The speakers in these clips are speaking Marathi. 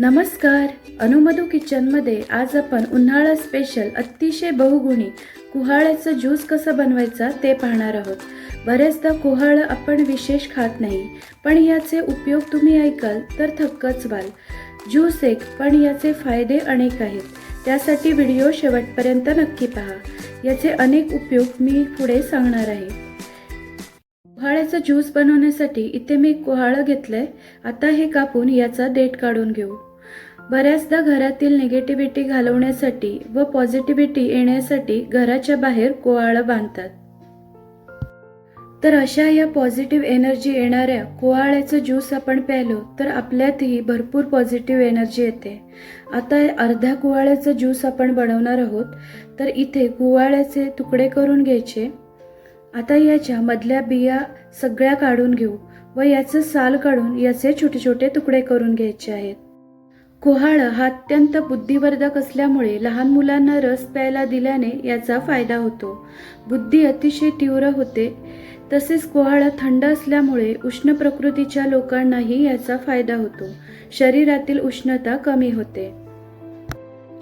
नमस्कार. अनुमधू किचनमध्ये आज आपण उन्हाळा स्पेशल अतिशय बहुगुणी कुहाळ्याचं ज्यूस कसं बनवायचा ते पाहणार आहोत. बऱ्याचदा कुहाळं आपण विशेष खात नाही पण याचे उपयोग तुम्ही ऐकाल तर थक्कच व्हाल. ज्यूस एक पण याचे फायदे अनेक आहेत. त्यासाठी व्हिडिओ शेवटपर्यंत नक्की पहा. याचे अनेक उपयोग मी पुढे सांगणार आहे. कुहाळ्याचा ज्यूस बनवण्यासाठी इथे मी कुहाळं घेतलंय. आता हे कापून याचा देठ काढून घेऊ. बऱ्याचदा घरातील निगेटिव्हिटी घालवण्यासाठी व पॉझिटिव्हिटी येण्यासाठी घराच्या बाहेर कुहाळं बांधतात. तर अशा या पॉझिटिव्ह एनर्जी येणाऱ्या कुहाळ्याचं ज्यूस आपण प्यायलो तर आपल्यातही भरपूर पॉझिटिव्ह एनर्जी येते. आता अर्ध्या कुवाळ्याचं ज्यूस आपण बनवणार आहोत तर इथे कुवाळ्याचे तुकडे करून घ्यायचे. आता याच्या मधल्या बिया सगळ्या काढून घेऊ व याचं साल काढून याचे छोटे छोटे तुकडे करून घ्यायचे आहेत. कुहाळं हा अत्यंत बुद्धिवर्धक असल्यामुळे लहान मुलांना रस प्यायला दिल्याने याचा फायदा होतो. बुद्धी अतिशय तीव्र होते. तसेच कुहाळं थंड असल्यामुळे उष्ण प्रकृतीच्या लोकांनाही याचा फायदा होतो. शरीरातील उष्णता कमी होते.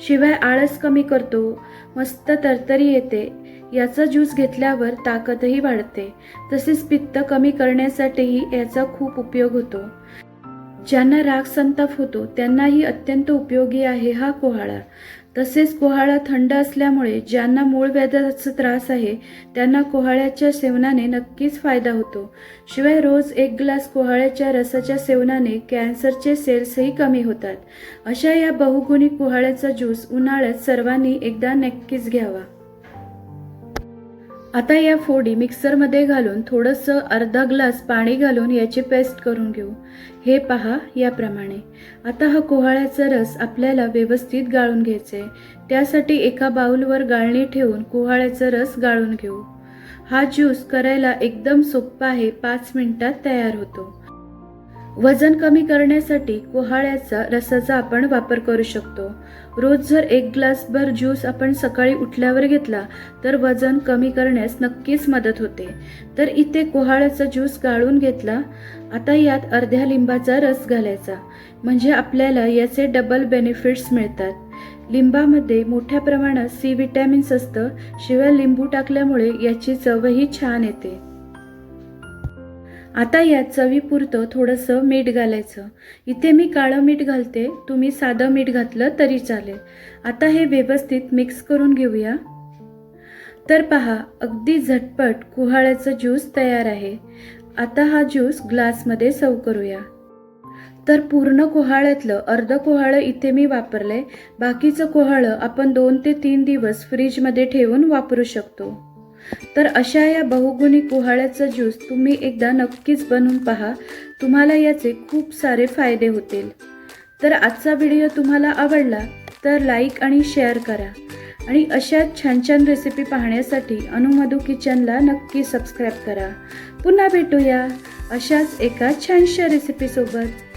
शिवाय आळस कमी करतो. मस्त तरतरी येते. याचा ज्यूस घेतल्यावर ताकदही वाढते. तसेच पित्त कमी करण्यासाठीही याचा खूप उपयोग होतो. ज्यांना राग संताप होतो त्यांनाही अत्यंत उपयोगी आहे हा कोहाळा. तसेच कोहाळा थंड असल्यामुळे ज्यांना मूळ व्याधाचा त्रास आहे त्यांना कोहाळ्याच्या सेवनाने नक्कीच फायदा होतो. शिवाय रोज एक ग्लास कोहाळ्याच्या रसाच्या सेवनाने कॅन्सरचे सेल्सही कमी होतात. अशा या बहुगुणी कोहाळ्याचा ज्यूस उन्हाळ्यात सर्वांनी एकदा नक्कीच घ्यावा. आता या फोडी मिक्सरमध्ये घालून थोडंसं अर्धा ग्लास पाणी घालून याची पेस्ट करून घेऊ. हे पहा याप्रमाणे. आता हा कोहाळ्याचा रस आपल्याला व्यवस्थित गाळून घ्यायचा आहे त्यासाठी एका बाउलवर गाळणी ठेवून कोहाळ्याचा रस गाळून घेऊ. हा ज्यूस करायला एकदम सोप्पा आहे पाच मिनिटात तयार होतो. वजन कमी करण्यासाठी कोहाळ्याचा रसाचा आपण वापर करू शकतो. रोज जर एक ग्लासभर ज्यूस आपण सकाळी उठल्यावर घेतला तर वजन कमी करण्यास नक्कीच मदत होते. तर इथे कोहाळ्याचा ज्यूस गाळून घेतला आता यात अर्ध्या लिंबाचा रस घालायचा. म्हणजे आपल्याला याचे डबल बेनिफिट्स मिळतात. लिंबामध्ये मोठ्या प्रमाणात सी विटॅमिन्स असतं शिवाय लिंबू टाकल्यामुळे याची चवही छान येते. आता यात चवीपुरतं थोडंसं मीठ घालायचं. इथे मी काळं मीठ घालते तुम्ही साधं मीठ घातलं तरी चालेल. आता हे व्यवस्थित मिक्स करून घेऊया. तर पहा अगदी झटपट कुहाळ्याचं ज्यूस तयार आहे. आता हा ज्यूस ग्लासमध्ये सर्व करूया. तर पूर्ण कोहाळ्यातलं अर्ध कोहाळं इथे मी वापरलंय. बाकीचं कोहाळं आपण दोन ते तीन दिवस फ्रीजमध्ये ठेवून वापरू शकतो. तर अशा या बहुगुणी कुहाळ्याचा ज्यूस तुम्ही एकदा नक्कीच बनवून पहा. तुम्हाला याचे खूप सारे फायदे होतील. तर आजचा व्हिडिओ तुम्हाला आवडला तर लाईक आणि शेअर करा. आणि अशा छान छान रेसिपी पाहण्यासाठी अनुमधू किचनला नक्की सबस्क्राईब करा. पुन्हा भेटूया अशाच एका छानशा रेसिपीसोबत.